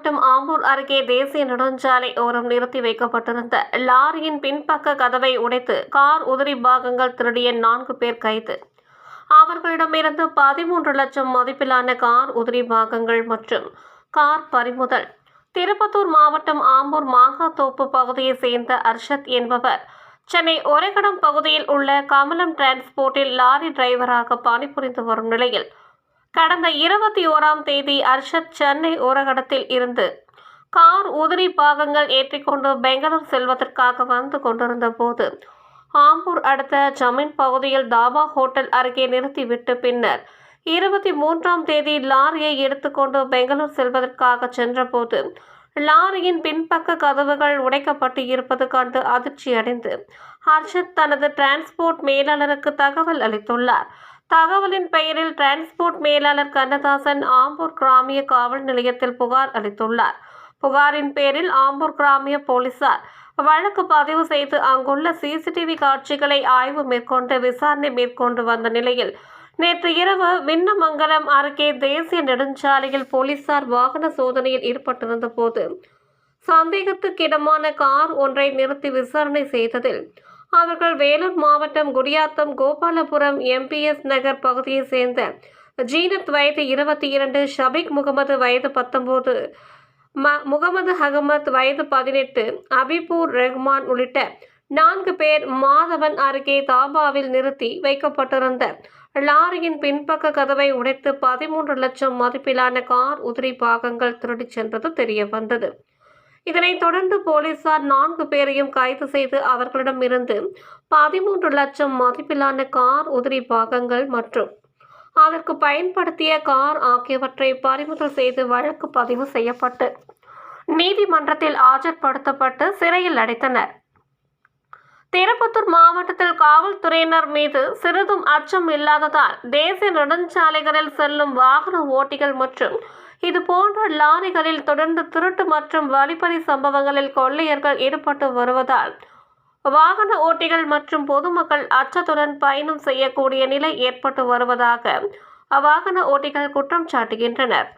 ஆம்பூர் அருகே தேசிய நெடுஞ்சாலை ஓரம் நிறுத்தி வைக்கப்பட்டிருந்த லாரியின் பின்பக்க கதவை உடைத்து கார் உதிரி பாகங்கள் திருடிய நான்கு பேர் கைது. அவர்களிடமிருந்து பதிமூன்று லட்சம் மதிப்பிலான கார் உதிரி பாகங்கள் மற்றும் கார் பறிமுதல். திருப்பத்தூர் மாவட்டம் ஆம்பூர் மாங்காத்தோப்பு பகுதியைச் சேர்ந்த அர்ஷத் என்பவர் சென்னை ஒரேகடம் பகுதியில் உள்ள கமலம் டிரான்ஸ்போர்ட்டில் லாரி டிரைவராக பணிபுரிந்து வரும் நிலையில் கடந்த இருபத்தி ஓராம் தேதி அர்ஷத் சென்னை ஓரகடத்தில் இருந்து கார் உதிரி பாகங்கள் ஏற்றிக்கொண்டு பெங்களூர் செல்வதற்காக வந்து கொண்டிருந்த போது ஆம்பூர் அடுத்த ஜமீன் பகுதியில் தாபா ஹோட்டல் அருகே நிறுத்திவிட்டு பின்னர் இருபத்தி மூன்றாம் தேதி லாரியை எடுத்துக்கொண்டு பெங்களூர் செல்வதற்காக சென்றபோது லாரியின் பின்பக்க கதவுகள் உடைக்கப்பட்டு இருப்பது கண்டு அதிர்ச்சியடைந்து ஹர்ஷத் தனது டிரான்ஸ்போர்ட் மேலாளருக்கு தகவல் அளித்துள்ளார். தகவலின் பெயரில் டிரான்ஸ்போர்ட் மேலாளர் கண்ணதாசன் ஆம்பூர் கிராமிய காவல் நிலையத்தில் புகார் அளித்துள்ளார். புகாரின் பேரில் ஆம்பூர் கிராமிய போலீசார் வழக்கு பதிவு செய்து அங்குள்ள சிசிடிவி காட்சிகளை ஆய்வு மேற்கொண்டு விசாரணை மேற்கொண்டு வந்த நிலையில் நேற்று இரவு விண்ணமங்கலம் அருகே தேசிய நெடுஞ்சாலையில் போலீசார் வாகன சோதனையில் ஈடுபட்டிருந்த போது சந்தேகத்துக்கிடமான கார் ஒன்றை நிறுத்தி விசாரணை செய்ததில் அவர்கள் வேலூர் மாவட்டம் குடியாத்தம் கோபாலபுரம் எம்பிஎஸ் நகர் பகுதியைச் சேர்ந்த ஜீனத் வயது இருபத்தி இரண்டு ஷபிக் முகமது வயது பத்தொன்பது ம முகமது அகமத் வயது பதினெட்டு அபிபூர் ரஹ்மான் உள்ளிட்ட நான்கு பேர் மாதவன் அருகே தாபாவில் நிறுத்தி வைக்கப்பட்டிருந்த லாரியின் பின்பக்க கதவை உடைத்து பதிமூன்று லட்சம் மதிப்பிலான கார் உதிரி பாகங்கள் திருடிச் சென்றது தெரிய வந்தது இதனைத் தொடர்ந்து போலீசார் நான்கு பேரையும் கைது செய்து அவர்களிடமிருந்து பதிமூன்று லட்சம் மதிப்பிலான கார் உதிரி பாகங்கள் மற்றும் அதற்கு பயன்படுத்திய கார் ஆகியவற்றை பறிமுதல் செய்து வழக்கு பதிவு செய்யப்பட்டு நீதிமன்றத்தில் ஆஜர்படுத்தப்பட்டு சிறையில் அடைத்தனர். திருப்பத்தூர் மாவட்டத்தில் காவல்துறையினர் மீது சிறிதும் அச்சம் இல்லாததால் தேசிய நெடுஞ்சாலைகளில் செல்லும் வாகன ஓட்டிகள் மற்றும் இது போன்ற லாரிகளில் தொடர்ந்து திருட்டு மற்றும் வழிப்பறி சம்பவங்களில் கொள்ளையர்கள் ஈடுபட்டு வருவதால் வாகன ஓட்டிகள் மற்றும் பொதுமக்கள் அச்சத்துடன் பயணம் செய்யக்கூடிய நிலை ஏற்பட்டு வருவதாக அவ்வாகன ஓட்டிகள் குற்றம் சாட்டுகின்றனர்.